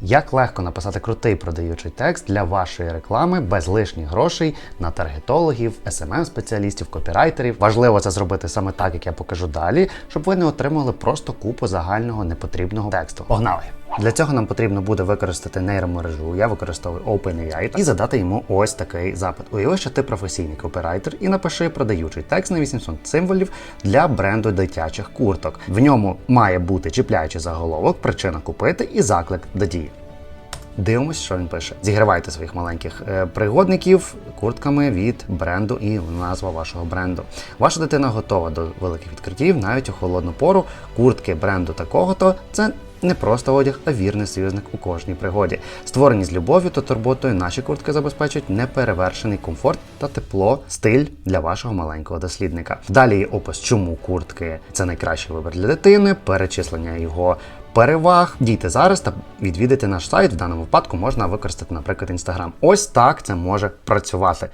Як легко написати крутий продаючий текст для вашої реклами без лишніх грошей на таргетологів, СММ-спеціалістів, копірайтерів. Важливо це зробити саме так, як я покажу далі, щоб ви не отримали просто купу загального непотрібного тексту. Погнали! Для цього нам потрібно буде використати нейромережу. Я використовую OpenAI і задати йому ось такий запит. Уяви, що ти професійний копірайтер і напиши продаючий текст на 800 символів для бренду дитячих курток. В ньому має бути чіпляючий заголовок, причина купити і заклик до дії. Дивимось, що він пише. Зігравайте своїх маленьких е, пригодників куртками від бренду і назва вашого бренду. Ваша дитина готова до великих відкриттів навіть у холодну пору. Куртки бренду такого-то це. Не просто одяг, а вірний союзник у кожній пригоді. Створені з любов'ю та турботою, наші куртки забезпечують неперевершений комфорт та тепло, стиль для вашого маленького дослідника. Далі є опис, чому куртки це найкращий вибір для дитини, перечислення його переваг. Дійте зараз та відвідайте наш сайт. В даному випадку можна використати, наприклад, інстаграм. Ось так це може працювати.